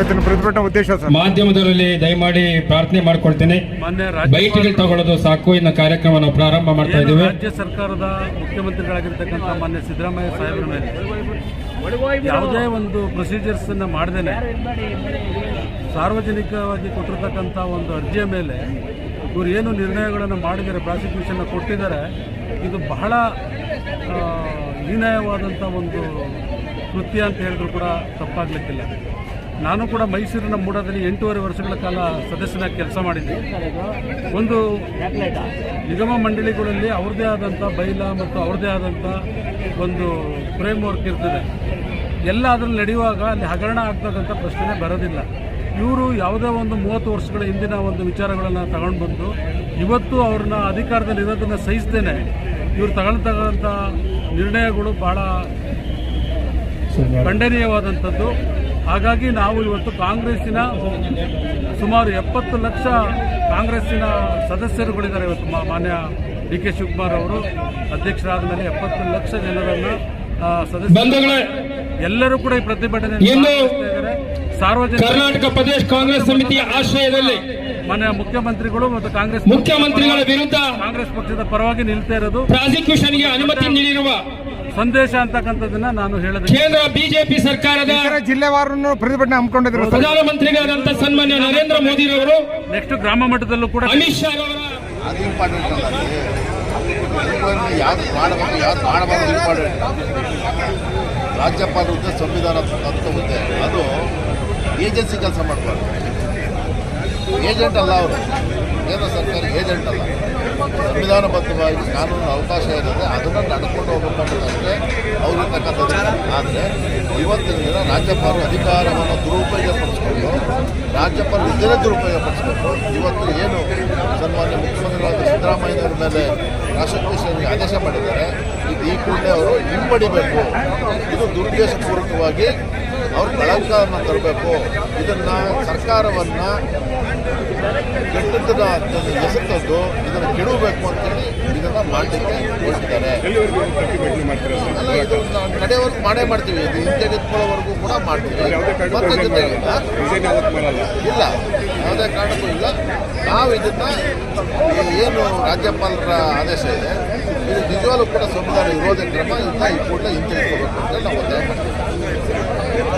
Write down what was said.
ಇವತ್ತಿನ ಪ್ರತಿಭಟನಾ ಉದ್ದೇಶ ಸರ್. ಮಾಧ್ಯಮದಲ್ಲಿ ದಯಮಾಡಿ ಪ್ರಾರ್ಥನೆ ಮಾಡ್ಕೊಳ್ತೇನೆ. ಬೈಕ್ಗಳು ಬೈಟ್ಗಳು ತಗೊಳ್ಳೋದು ಸಾಕು ಇನ್ನು ಕಾರ್ಯಕ್ರಮ ನಾವು ಪ್ರಾರಂಭ ಮಾಡ್ತಾ ಇದ್ದೇವೆ. ರಾಜ್ಯ ಸರ್ಕಾರದ ಮುಖ್ಯಮಂತ್ರಿಗಳಾಗಿರ್ತಕ್ಕಂಥ ಮಾನ್ಯ ಸಿದ್ದರಾಮಯ್ಯ ಸಾಹೇಬರ ಮೇಲೆ ಯಾವುದೇ ಒಂದು ಪ್ರೊಸೀಜರ್ಸ್ ಅನ್ನ ಮಾಡದೇನೆ ಸಾರ್ವಜನಿಕವಾಗಿ ಕೊಟ್ಟಿರ್ತಕ್ಕಂಥ ಒಂದು ಅರ್ಜಿಯ ಮೇಲೆ ಇವರು ಏನು ನಿರ್ಣಯಗಳನ್ನು ಮಾಡಿದ್ದಾರೆ ಪ್ರಾಸಿಕ್ಯೂಷನ್ ಕೊಟ್ಟಿದ್ದಾರೆ ಇದು ಬಹಳ ಹೀನಾಯವಾದಂಥ ಒಂದು ಕೃತ್ಯ ಅಂತ ಹೇಳಿದ್ರು ಕೂಡ ತಪ್ಪಾಗಲಿಕ್ಕಿಲ್ಲ. ನಾನು ಕೂಡ ಮೈಸೂರಿನ ಮೂಡದಲ್ಲಿ ಎಂಟೂವರೆ ವರ್ಷಗಳ ಕಾಲ ಸದಸ್ಯನಾಗಿ ಕೆಲಸ ಮಾಡಿದ್ದೆ. ಒಂದು ನಿಗಮ ಮಂಡಳಿಗಳಲ್ಲಿ ಅವ್ರದ್ದೇ ಆದಂಥ ಬೈಲ ಮತ್ತು ಅವ್ರದ್ದೇ ಆದಂಥ ಒಂದು ಫ್ರೇಮ್ ವರ್ಕ್ ಇರ್ತದೆ. ಎಲ್ಲ ಅದರಲ್ಲಿ ನಡೆಯುವಾಗ ಅಲ್ಲಿ ಹಗರಣ ಆಗ್ತದಂಥ ಪ್ರಶ್ನೆ ಬರೋದಿಲ್ಲ. ಇವರು ಯಾವುದೇ ಒಂದು ಮೂವತ್ತು ವರ್ಷಗಳ ಹಿಂದಿನ ಒಂದು ವಿಚಾರಗಳನ್ನು ತಗೊಂಡು ಬಂದು ಇವತ್ತು ಅವ್ರನ್ನ ಅಧಿಕಾರದಲ್ಲಿ ಇರೋದನ್ನು ಸಹಿಸ್ತೇನೆ ಇವರು ತಗೊಳ್ತಕ್ಕಂಥ ನಿರ್ಣಯಗಳು ಭಾಳ ಖಂಡನೀಯವಾದಂಥದ್ದು. ಹಾಗಾಗಿ ನಾವು ಇವತ್ತು ಕಾಂಗ್ರೆಸ್ಸಿನ ಸುಮಾರು ಎಪ್ಪತ್ತು ಲಕ್ಷ ಕಾಂಗ್ರೆಸ್ಸಿನ ಸದಸ್ಯರುಗಳಿದ್ದಾರೆ ಇವತ್ತು ಮಾನ್ಯ ಡಿ ಕೆ ಶಿವಕುಮಾರ್ ಅವರು. ಅಧ್ಯಕ್ಷರಾದ ಮೇಲೆ ಎಪ್ಪತ್ತು ಲಕ್ಷ ಜನರನ್ನ ಸದಸ್ಯರು ಎಲ್ಲರೂ ಕೂಡ ಈ ಪ್ರತಿಭಟನೆ ಸಾರ್ವಜನಿಕ ಕರ್ನಾಟಕ ಪ್ರದೇಶ ಕಾಂಗ್ರೆಸ್ ಸಮಿತಿಯ ಆಶ್ರಯದಲ್ಲಿ ಮಾನ್ಯ ಮುಖ್ಯಮಂತ್ರಿಗಳು ಮತ್ತು ಕಾಂಗ್ರೆಸ್ ಮುಖ್ಯಮಂತ್ರಿಗಳ ವಿರುದ್ಧ ಕಾಂಗ್ರೆಸ್ ಪಕ್ಷದ ಪರವಾಗಿ ನಿಲ್ತಾ ಇರೋದು. ಪ್ರಾಸಿಕ್ಯೂಷನ್ಗೆ ಅನುಮತಿ ನೀಡಿರುವ ಸಂದೇಶ ಅಂತಕ್ಕಂಥದ್ದನ್ನ ನಾನು ಹೇಳಿದೆ ಕೇಂದ್ರ ಬಿಜೆಪಿ ಸರ್ಕಾರದ ಜಿಲ್ಲೆವಾರನ್ನು ಜಿಲ್ಲೆವಾರು ಪ್ರತಿಭಟನೆ ಹಮ್ಮಿಕೊಂಡಿದ್ರು. ಪ್ರಧಾನಮಂತ್ರಿಗಳಾದಂತ ಸನ್ಮಾನ್ಯ ನರೇಂದ್ರ ಮೋದಿರವರು ನೆಕ್ಸ್ಟ್ ಗ್ರಾಮ ಮಟ್ಟದಲ್ಲೂ ಕೂಡ ಅಮಿತ್ ಶಾ ಅವರ ಇವುಗಳನ್ನು ಯಾವ್ದು ಮಾಡಬೇಕು ಯಾವ್ದು ಮಾಡಬಾರ್ದು ಇಂಪಾರ್ಟೆಂಟ್ ರಾಜ್ಯಪಾಲ ಹುದ್ದೆ ಸಂವಿಧಾನ ಹುದ್ದೆ. ಅದು ಏಜೆನ್ಸಿ ಕೆಲಸ ಮಾಡಬಾರ್ದು. ಏಜೆಂಟ್ ಅಲ್ಲ ಅವರು. ಕೇಂದ್ರ ಸರ್ಕಾರ ಏಜೆಂಟ್ ಅಲ್ಲ. ಸಂವಿಧಾನಬದ್ಧವಾಗಿ ಕಾನೂನು ಅವಕಾಶ ಇರುತ್ತೆ ಅದನ್ನು ನಡ್ಕೊಂಡು ಅವರು ತಕ್ಕಂಥದ್ದು ಆದರೆ ಇವತ್ತಿನ ದಿನ ರಾಜ್ಯಪಾಲರು ಅಧಿಕಾರವನ್ನು ದುರುಪಯೋಗ ಪಡಿಸ್ಕೊಂಡು ರಾಜ್ಯಪಾಲರು ಇದನ್ನೇ ದುರುಪಯೋಗ ಪಡಿಸ್ಕೊಂಡು ಇವತ್ತು ಏನು ಸನ್ಮಾನ್ಯ ಮುಖ್ಯಮಂತ್ರಿಗಳಾದ ಸಿದ್ದರಾಮಯ್ಯನವ್ರ ಮೇಲೆ ಪ್ರಾಸಿಕ್ಯೂಷನ್ಗೆ ಆದೇಶ ಮಾಡಿದ್ದಾರೆ. ಇದು ಈ ಕೂಡಲೇ ಅವರು ಹಿಂಪಡಿಬೇಕು. ಇದು ದುರುದ್ದೇಶಪೂರ್ವಕವಾಗಿ ಅವರು ಕಳಂಕವನ್ನು ತರಬೇಕು. ಇದನ್ನು ಸರ್ಕಾರವನ್ನು ಕೆಟ್ಟದ್ದನ್ನ ಹೆಸರು ತಂದು ಇದನ್ನು ಕೆಡಬೇಕು ಅಂತೇಳಿ ಇದನ್ನು ಮಾಡಲಿಕ್ಕೆ ಹೋಗ್ತಾರೆ ಅಲ್ಲ ಇದು ನಾವು ನಡೆಯವರೆಗೂ ಮಾಡೇ ಮಾಡ್ತೀವಿ. ಇದು ಹಿಂತೆಗೆದುಕೊಳ್ಳೋವರೆಗೂ ಕೂಡ ಮಾಡ್ತೀವಿ. ಮತ್ತೆ ಜೊತೆಗೆ ಇಲ್ಲ. ಯಾವುದೇ ಕಾರಣಕ್ಕೂ ನಾವು ಇದನ್ನ ಏನು ರಾಜ್ಯಪಾಲರ ಆದೇಶ ಇದೆ, ಇದು ನಿಜವಾಗ್ಲೂ ಕೂಡ ಸಂವಿಧಾನ ವಿರೋಧ ಕ್ರಮ ಇಂಥ ಈ ಕೂಡಲೇ ಹಿಂತೆಗೆದುಕೋಬೇಕು ಅಂತ ನಾವು ಒತ್ತಾಯ ಮಾಡ್ತೀವಿ.